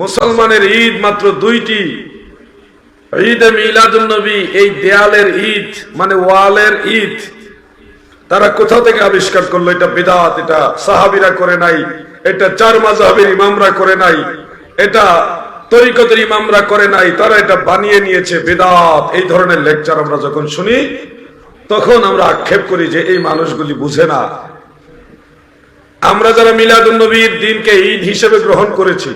মুসলমানের ঈদ মাত্র দুইটি। ঈদে মিলাদুল নবী, এই দেয়ালের ঈদ মানে ওয়ালের ঈদ। তারা কোথা থেকে আবিষ্কার করল, এটা বেদাত, এটা সাহাবিরা করে নাই, এটা চার মাজাহের ইমামরা করে নাই, এটা তরিকতের ইমামরা করে নাই, তারা এটা বানিয়ে নিয়েছে, বেদাত। এই ধরনের লেকচার আমরা যখন শুনি, তখন আমরা আক্ষেপ করি যে এই মানুষগুলি বুঝে না। আমরা যারা মিলাদুল নবীর দিনকে ঈদ হিসেবে গ্রহণ করেছি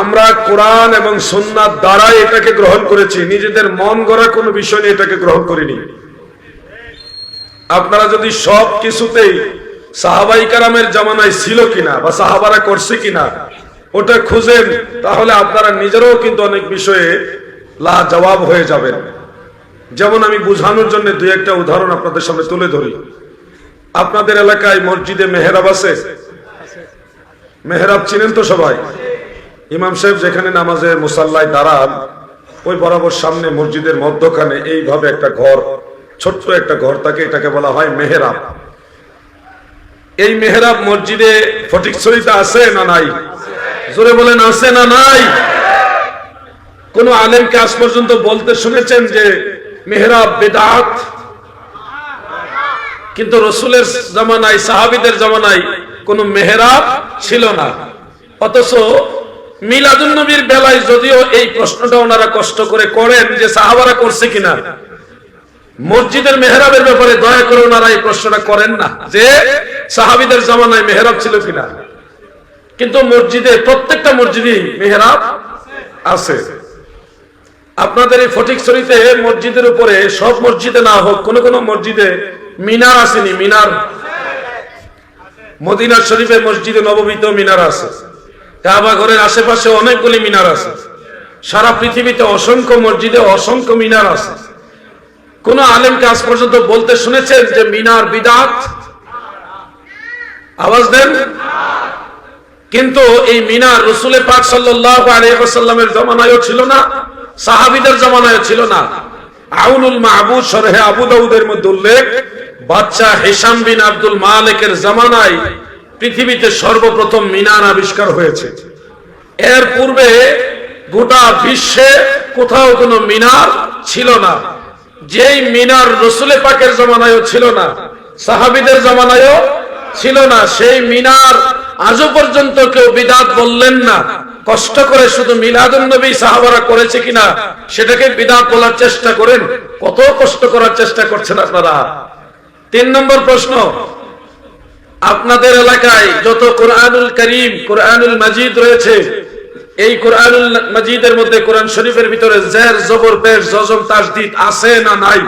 আমরা কোরআন এবং সন্ন্যার দ্বারাই এটাকে গ্রহণ করেছি। নিজেদের মন গড়া কোনো বিষয় নিয়ে এটাকে গ্রহণ করিনি। আপনারা যদি সব কিছুতেই সাহাবাই কারামের জামানায় ছিল কিনা বা সাহাবারা করছে কিনা, ওটা খুঁজেন, তাহলে আপনারা নিজেরাও কিন্তু অনেক বিষয়ে লা জবাব হয়ে যাবেন। যেমন আমি বুঝানোর জন্য দুই একটা উদাহরণ আপনাদের সামনে তুলে ধরি। আপনাদের এলাকায় মসজিদে মেহরাব আছে? মেহরাব চিনেন তো সবাই? ইমাম সাহেব যেখানে নামাজে মুসাল্লায় দাঁড়ান, ওই বরাবর সামনে মসজিদের মধ্যখানে এইভাবে একটা ঘর, ছোট্ট একটা ঘর থাকে এটাকে বলা হয় মেহরাব। এই মেহরাব মসজিদে ফটিকছড়িতে আছে না নাই? জোরে বলেন, আছে না নাই? কোন আলেমকে আজ পর্যন্ত বলতে শুনেছেন যে মেহরাব বেদাত? কিন্তু রসুলের জামানায়, সাহাবিদের জামানায় কোন মেহরাব ছিল না। অথচ মিলাদুন নবীর বেলায় যদিও এই প্রশ্নটা ওনারা কষ্ট করে করেন যে সাহাবারা করছে কিনা, মসজিদের মেহরাবের ব্যাপারে দয়া করে ওনারা এই প্রশ্নটা করেন না যে সাহাবিদের জামানায় মেহরাব ছিল কিনা। কিন্তু মসজিদে, প্রত্যেকটা মসজিদে মেহরাব আছে। আপনাদের এই ফটিক ফটিকছড়িতে মসজিদের উপরে সব মসজিদে না হোক, কোন কোন মসজিদে মিনার আসেনি, মিনার। মদিনা শরীফের মসজিদে নবমীত মিনার আছে। কাবা ঘরের আশেপাশে অনেকগুলি মিনার আছে। সারা পৃথিবীতে অসংখ্য মসজিদে অসংখ্য মিনার আছে। কোন আলেমকে আজ পর্যন্ত বলতে শুনেছেন যে মিনার বিদাত? আওয়াজ দেন। কিন্তু এই মিনার রসুলে পাক সাল্লাহ আলিয়াল্লামের জমানায়ও ছিল না, সাহাবিদের জমানায় ছিল না। আউনুল মাহবুদ সরহে আবু দাউদের মধ্যে উল্লেখ বাচ্চা হেসাম বিন আব্দুল মালিকের জামানায় পৃথিবীতে সর্বপ্রথম মিনার আবিষ্কার হয়েছে। এর পূর্বে গোটা বিশ্বে কোথাও কোনো মিনার ছিল না। যেই মিনার রসুলে পাকের জমানায়ও ছিল না, সাহাবিদের জমানায়ও ছিল না। সেই মিনার আজও পর্যন্ত কেউ বিদাত বললেন না। কষ্ট করে শুধু মিলাদুন নবী সাহাবারা করেছে কিনা, সেটাকে বিদাত বলার চেষ্টা করেন। কত কষ্ট করার চেষ্টা করছেন আপনারা? তিন নম্বর প্রশ্ন আপনাদের এলাকায় যত কোরআনুল করিম, কোরআনুল মাজিদ রয়েছে, এই কোরআনুল মাজিদের মধ্যে কোরআন শরীফের ভিতরে জের, জবর পেশ জজম তাসদিদ আছে না নাই?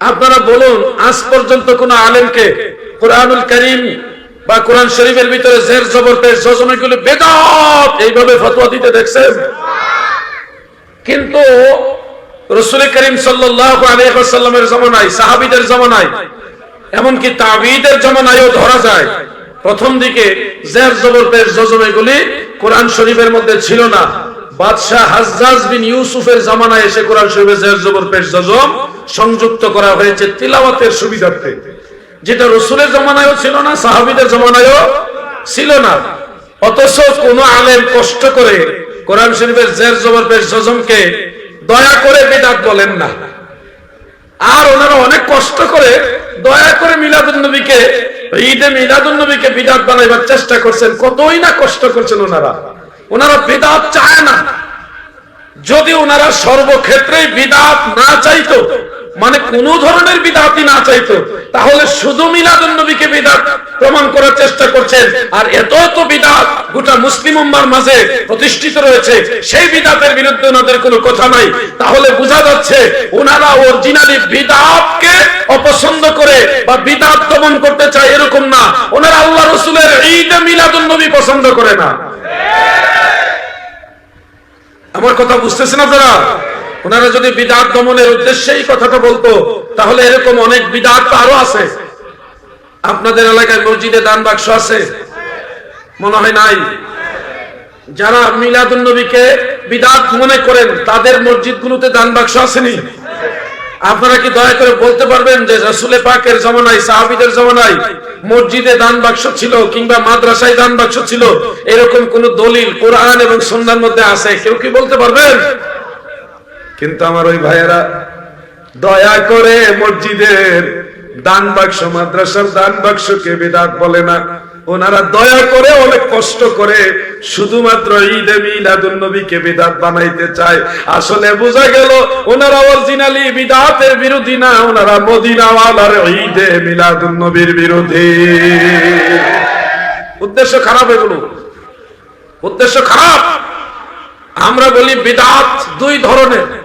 আপনারা বলুন, আজ পর্যন্ত কোন আলেমকে কোরআনুল করিম বা কোরআন শরীফের ভিতরে জের, জবর পেশ জজম এগুলো বেদাত এইভাবে ফতোয়া দিতে দেখছেন? কিন্তু রসুল করিম সাল্লাহ আলিয়াল্লামের জমানায়, সাহাবিদের জমানায় এমনকি তাবিদের জমানায়ও ধরা যায়। প্রথম দিকে জের জবর জজম এগুলি কোরআন শরীফের মধ্যে ছিল না। বাদশাহ হাজ্জাজ বিন ইউসুফের জামানায় এসে কোরআন শরীফে জের জবর পেশ জজম সংযুক্ত করা হয়েছে তিলাওয়াতের সুবিধার্থে। যেটা রসুলের জমানায়ও ছিল না, সাহাবিদের জমানায়ও ছিল না। অথচ কোন আলেম কষ্ট করে কোরআন শরীফের জের জবর পেশ জজমকে দয়া করে বেদাত বলেন না। আর ওনারা অনেক কষ্ট করে দয়া করে মিলাদুল নবীকে, ঈদে মিলাদুল নবীকে বিদাত বানাইবার চেষ্টা করছেন। কতই না কষ্ট করছেন ওনারা। ওনারা বিদাত চায় না। যদি ওনারা সর্বক্ষেত্রেই বিদাত না চাইতো মানে কোন ধরনের বিদাতি না চাইতো, তাহলে শুধু মিলাদুল নবীকে বিদাত প্রমাণ করার চেষ্টা করছেন। আর এত এত বিদাত গোটা মুসলিম উম্মার মাঝে প্রতিষ্ঠিত রয়েছে, সেই বিদাতের বিরুদ্ধে ওনাদের কোনো কথা নাই। তাহলে বোঝা যাচ্ছে, ওনারা অরিজিনালি বিদাতকে অপছন্দ করে বা বিদাত দমন করতে চায় এরকম না। ওনারা আল্লাহ রসুলের ঈদে মিলাদুল নবী পছন্দ করে না। আমার কথা বুঝতেছেন আপনারা? ওনারা যদি বিদাত দমনের উদ্দেশ্যে এই কথাটা বলতো, তাহলে এরকম অনেক বিদাত আরও আছে। আপনাদের এলাকায় মসজিদে দান বাক্স আছে? মনে হয় নাই? যারা মিলাদুল নবীকে বিদাত মনে করেন, তাদের মসজিদগুলোতে দান বাক্স আসেনি? আপনারা কি দয়া করে বলতে পারবেন যে রসুলে পাকের জমানায়, সাহাবিদের জমানায় মসজিদে দান বাক্স ছিল কিংবা মাদ্রাসায় দান বাক্স ছিল? এরকম কোন দলিল কোরআন এবং সন্ধ্যার মধ্যে আছে? কেউ কি বলতে পারবেন? কিন্তু আমার ওই ভাইয়েরা, দয়া করে মসজিদের দান বাক্স, মাদ্রাসার দান বাক্স বাক্সকে বেদাত বলে না। ওনারা দয়া করে অনেক কষ্ট করে শুধুমাত্র ঈদে মিলাদুন নবীকে বিদাত বানাইতে চায়। আসলে বোঝা গেল, ওনারা অরিজিনালি বিদাতের বিরোধী না, ওনারা মদিনাওয়ালার ঈদে মিলাদুন নবীর বিরোধী। উদ্দেশ্য খারাপ এগুলো। উদ্দেশ্য খারাপ। আমরা বলি বিদাত দুই ধরনের।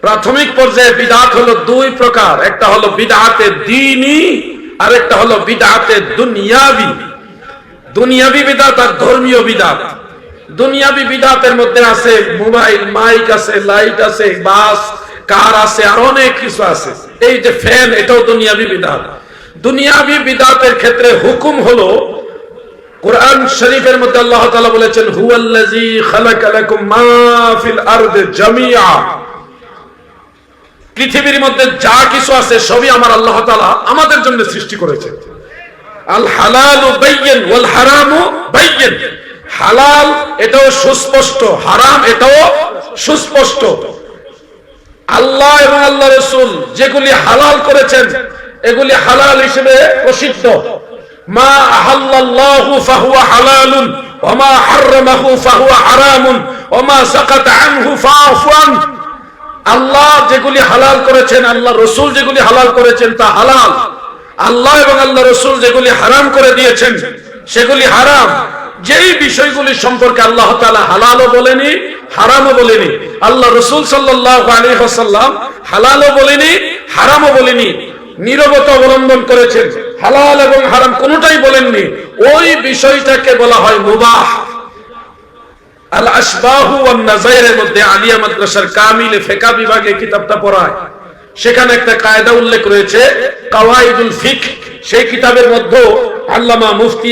প্রাথমিক পর্যায়ে বিদাত হলো দুই প্রকার। একটা হলো বিদাতে দিনী আর একটা হলো বিদাতে দুনিয়াবি। দুনিয়াবি বিদাত আর ধর্মীয় বিদাত। দুনিয়াবি বিদাতের মধ্যে আছে মোবাইল, মাইক আছে, লাইট আছে, বাস, কার আছে, আর অনেক কিছু আছে। এই যে ফ্যান, এটাও দুনিয়াবি বিদাত। দুনিয়াবি বিদাতের ক্ষেত্রে হুকুম হলো, কোরআন শরীফের মধ্যে আল্লাহ তাআলা বলেছেন, হুয়াল্লাযী খালাকা লাকুম মা ফিল আরদি জামিআ। পৃথিবীর মধ্যে যা কিছু আছে, সবই আমার আল্লাহ তাআলা আমাদের জন্য সৃষ্টি করেছেন। আল হালালু ওয়াল হারামু হালাল এটাও সুস্পষ্ট, হারাম এটাও সুস্পষ্ট। আল্লাহ এবং আল্লাহ রসুল যেগুলি হালাল করেছেন, এগুলি হালাল হিসেবে প্রসিদ্ধ। মা আহাল্লাল্লাহু ফাহুয়া হালালুন ওমা হাররামাহু ফাহুয়া হারামুন ওমা সাকাতা আনহু ফাআফু আল্লাহ যেগুলি হালাল করেছেন, আল্লাহ রসুল যেগুলি হালাল করেছেন তা হালাল। আল্লাহ এবং আল্লাহ রসুল যেগুলি হারাম করে দিয়েছেন, সেগুলি হারাম। যেই বিষয়গুলি সম্পর্কে আল্লাহ তালা হালালও বলেনি, হারামও বলেনি, আল্লাহ রসুল সাল্লাহ আলী হালালও বলেনি, হারামও বলেনি, নীরবতা অবলম্বন করেছেন। হালাল এবং হারাম কোনোটাই বলেননি। ওই বিষয়টাকে বলা হয় মুবাহ। আল আসবাহু নাজাইরের মধ্যে আলিয়া মাদ্রাসার কামিলে ফিকহ বিভাগে কিতাবটা পড়ায়। সেখানে একটা কায়দা উল্লেখ রয়েছে, কাওয়াইদুল ফিক সেই কিতাবের মধ্যে আল্লামা মুফতি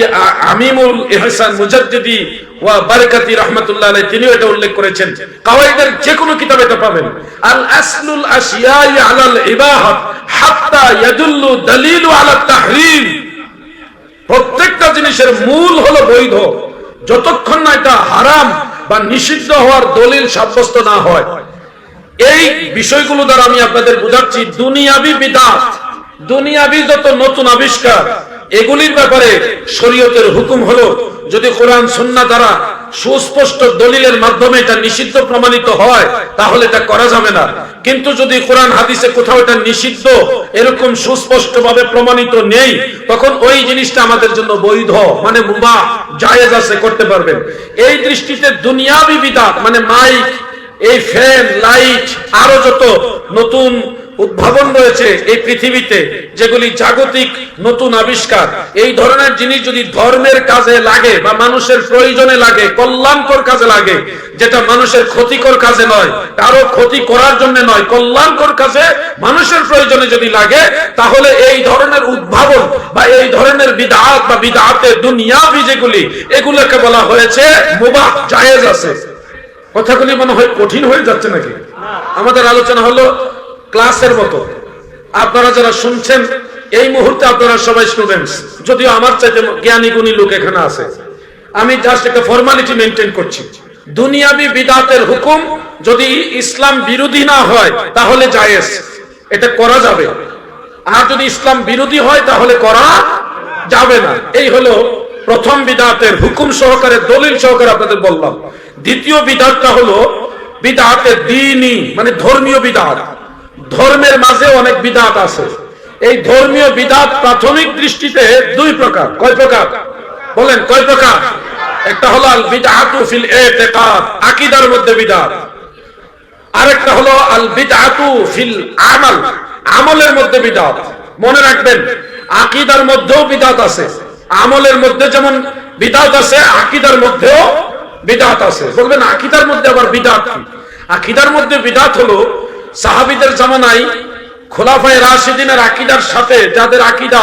আমিমুল ইহসান মুজাদ্দিদি ওয়া বারাকাতি রাহমাতুল্লাহ আলাইহি তিনিও এটা উল্লেখ করেছেন। কাওয়াইদের যে কোনো কিতাবে এটা পাবেন। আল আসলুল আশিয়াই আলাল ইবাহাত হাত্তা ইয়াদুল্লু দালিলু আলা তাহরিম। প্রত্যেকটা জিনিসের মূল হলো বৈধ। যতক্ষণ না এটা হারাম বা নিষিদ্ধ হওয়ার দলিল সাব্যস্ত না হয়। এই বিষয়গুলো দ্বারা আমি আপনাদের বোঝাচ্ছি, দুনিয়াবি বিদাত, দুনিয়াবি যত নতুন আবিষ্কার, এগুলির ব্যাপারে শরীয়তের হুকুম হলো, যদি কোরআন সুন্নাহ দ্বারা সুস্পষ্ট দলিলের মাধ্যমে এটা নিষিদ্ধ প্রমাণিত হয়, তাহলে এটা করা যাবে না। কিন্তু যদি কোরআন হাদিসে কোথাও এটা নিষিদ্ধ, এরকম সুস্পষ্ট ভাবে প্রমাণিত নেই, তখন ওই জিনিসটা আমাদের জন্য বৈধ মানে মুবা জায়েজ আছে, করতে পারবেন। এই দৃষ্টিতে দুনিয়াবি বিদাত মানে মাইক এই ফ্যান, লাইট, আরও যত নতুন উদ্ভাবন রয়েছে এই পৃথিবীতে, যেগুলি জাগতিক নতুন আবিষ্কার, এই ধরনের জিনিস যদি ধর্মের কাজে লাগে বা মানুষের প্রয়োজনে লাগে, কল্যাণকর কাজে লাগে, যেটা মানুষের ক্ষতিকর কাজে নয়, কারও ক্ষতি করার জন্য নয়, কল্যাণকর কাজে মানুষের প্রয়োজনে যদি লাগে, তাহলে এই ধরনের উদ্ভাবন বা এই ধরনের বিদাত বা বিদাতের দুনিয়াবি যেগুলি, এগুলোকে বলা হয়েছে মুবাহ, জায়েজ আছে। কথাগুলি মনে হয় কঠিন হয়ে যাচ্ছে নাকি? আমাদের আলোচনা হলো ক্লাসের মতো। আপনারা যারা শুনছেন, এই মুহূর্তে আপনারা সবাই স্টুডেন্টস যদিও আমার চাইতে জ্ঞানী গুণী লোক এখানে আছে। আমি জাস্ট একটা ফর্মালিটি মেনটেন করছি। দুনিয়াবি বিদাতের হুকুম যদি ইসলাম বিরোধী না হয়, তাহলে জায়েজ। এটা করা যাবে। আর যদি ইসলাম বিরোধী হয়, তাহলে করা যাবে না। এই হলো প্রথম বিদাতের হুকুম সহকারে, দলিল সহকারে আপনাদের বললাম। দ্বিতীয় বিদাতটা হলো বিদাতের দিনই মানে ধর্মীয় বিদাত ধর্মের মাঝে অনেক বিধাত আছে। এই ধর্মীয় বিধাত প্রাথমিক দৃষ্টিতে দুই প্রকার। কয় প্রকার? বলেন, কয় প্রকার? একটা হলো আল বিদআতু ফিল ইতিকাদ আকীদার মধ্যে বিদাত আরেকটা হলো আল বিদআতু ফিল আমাল, আমলের মধ্যে বিদাত মনে রাখবেন, আকীদার মধ্যেও বিদাত আছে। আমলের মধ্যে যেমন বিদাত আছে, আকীদার মধ্যেও বিদাত আছে। বলবেন আকিদার মধ্যে আবার বিদাত কি? আকিদার মধ্যে বিদাত হলো সাহাবিদের জামানায় খোলাফায় রাশিদিনের আকিদার সাথে যাদের আকিদা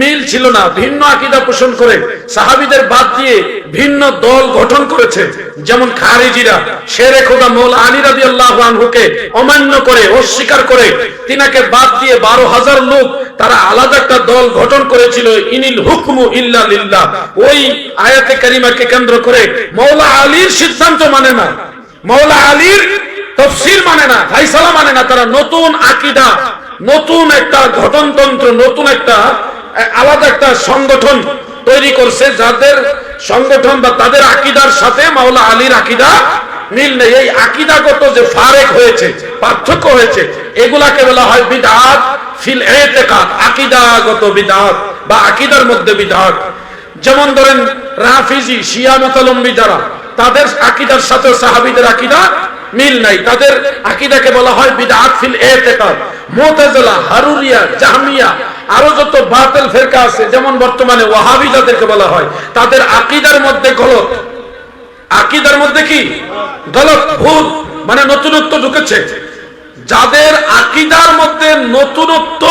মিল ছিল না, ভিন্ন আকিদা পোষণ করে সাহাবিদের বাদ দিয়ে ভিন্ন দল গঠন করেছে। যেমন খারিজিরা, শেরে খোদা মৌল আলী রাজি আনহুকে অমান্য করে, অস্বীকার করে, তিনাকে বাদ দিয়ে বারো হাজার লোক তারা আলাদা একটা দল গঠন করেছিল, ইনিল হুকমু ইল্লা লিল্লাহ। ওই আয়াতে কারিমাকে কেন্দ্র করে মৌলা আলীর সিদ্ধান্ত মানে না। মৌলা আলীর তফসির মানে না, ফাইসালা মানে না, তারা নতুন আকিদা নতুন একটা গঠনতন্ত্র, নতুন একটা আলাদা একটা সংগঠন তৈরি করছে, যাদের সংগঠন বা তাদের আকিদার সাথে মাওলা আলীর আকিদা মিল নেই। এই আকিদাগত যে ফারেক হয়েছে, পার্থক্য হয়েছে, এগুলাকে বলা হয় বিদআত ফিল ইতিকাদ আকিদাগত বিদআত বা আকিদার মধ্যে বিদআত যেমন ধরেন রাফিজি, শিয়া মতালম্বী যারা, তাদের আকিদার সাথে সাহাবিদের আকিদা মিল নাই। তাদের আকিদাকে বলা হয় বিদআত ফিল ইতিকাদ মুতাজিলা হারুরিয়া, জাহমিয়া, আরও যত বাতিল ফিরকা আছে, যেমন বর্তমানে ওয়াহাবি যাদেরকে বলা হয়, তাদের আকিদার মধ্যে গলত। আকিদার মধ্যে কি? গলত, ভুল মানে নতুনত্ব ঢুকেছে। যাদের আকিদার মধ্যে নতুনত্ব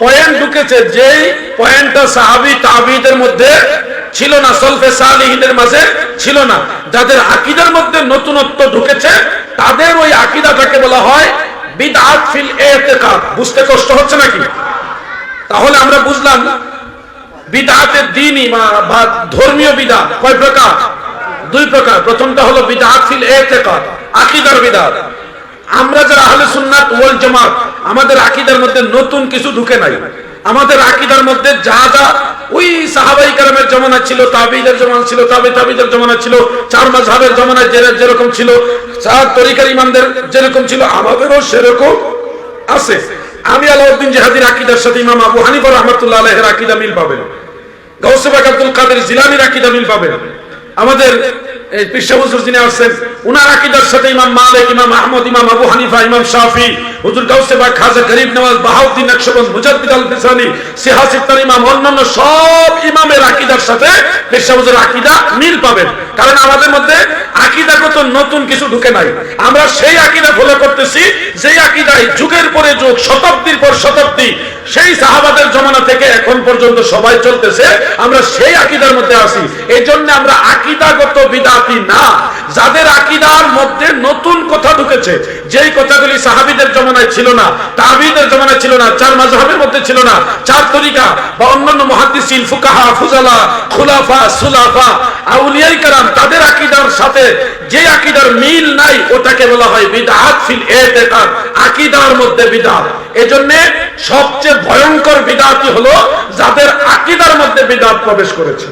পয়েন্ট ঢুকেছে, যেই পয়েন্টটা সাহাবি, তাবিদের মধ্যে ছিল না, সলফে সালিহিনের মাঝে ছিল না। যাদের আকিদার মধ্যে নতুনত্ব ঢুকেছে, তাদের ওই আকিদাটাকে বলা হয় বিদআত ফিল ইতিকাদ বুঝতে কষ্ট হচ্ছে নাকি? তাহলে আমরা বুঝলাম বিদআতের দিনই বা- ধর্মীয় বিদআত কয় প্রকার? দুই প্রকার। প্রথমটা হলো বিদআত ফিল ইতিকাদ আকীদার বিদআত আমরা যারা আহলে সুন্নাত ওয়াল জামাত, আমাদের আকীদার মধ্যে নতুন কিছু ঢুকে নাই। আমাদের আকীদার মধ্যে যা যা ওই সাহাবাই কারামের জমানা ছিল, তাবিদের জমানা ছিল, তাবি তাবিদের জমানা ছিল, চার মাযহাবের জমানায় যেরকম ছিল চার তরিকার ইমামদের যেরকম ছিল, আমাদেরও সেরকম আছে। আমি আলাউদ্দিন জাহাদির আকিদার সাথে ইমাম আবু হানিফা রহমতুল্লাহ আলাইহির আকিদা মিল পাবেন। গাউসে পাক আব্দুল কাদের জিলানির আকিদা মিল পাবেন। আমাদের এই পিসা হুজুর যিনি আসছেন উনার আকিদার সাথে ইমাম মালিক, ইমাম আহমদ, ইমাম আবু হানিফা, ইমাম শাফি, হুজুর গাউসে পাক খাজা গরিব নওয়াজ, বাহাউদ্দিন, নকশবন্দ, মুজাদ্দিদ আল ফিসানি সিহাসিত্তার ইমাম, অন্যান্য সব ইমামের আকিদার সাথে পিসা হুজুর আকিদা মিল পাবেন। কারণ আমাদের মধ্যে আকিদাগত নতুন কিছু ঢুকে নাই। আমরা সেই আকিদা ফলো করতেছি, যেই আকিদায় যুগের পরে যুগ, শতাব্দীর পর শতাব্দী, সেই সাহাবাদের জমানা থেকে এখন পর্যন্ত সবাই চলতেছে, আমরা সেই আকিদার মধ্যে আসি এই জন্য আমরা আকিদাগত বিদাতি না। যাদের আকিদার মধ্যে নতুন কথা ঢুকেছে যেই কথাগুলি সাহাবিদের জমানায় ছিল না তাবিদের জমানায় ছিল না, চার মাযহাবের মধ্যে ছিল না, চার তরিকা বা অন্যান্য মুহাদ্দিসিন, ফুকাহা, ফুজালা, খুলাফা, সুলাফা, আউলিয়াই কারাম, তাদের আকিদার সাথে যে আকিদার মিল নাই, ওটাকে বলা হয় বিদআত ফিল ইতিকাদ আকিদার মধ্যে বিদআত। এজন্য সবচেয়ে ভয়ঙ্কর বিদআতই হলো যাদের আকিদার মধ্যে বিদআত প্রবেশ করেছে।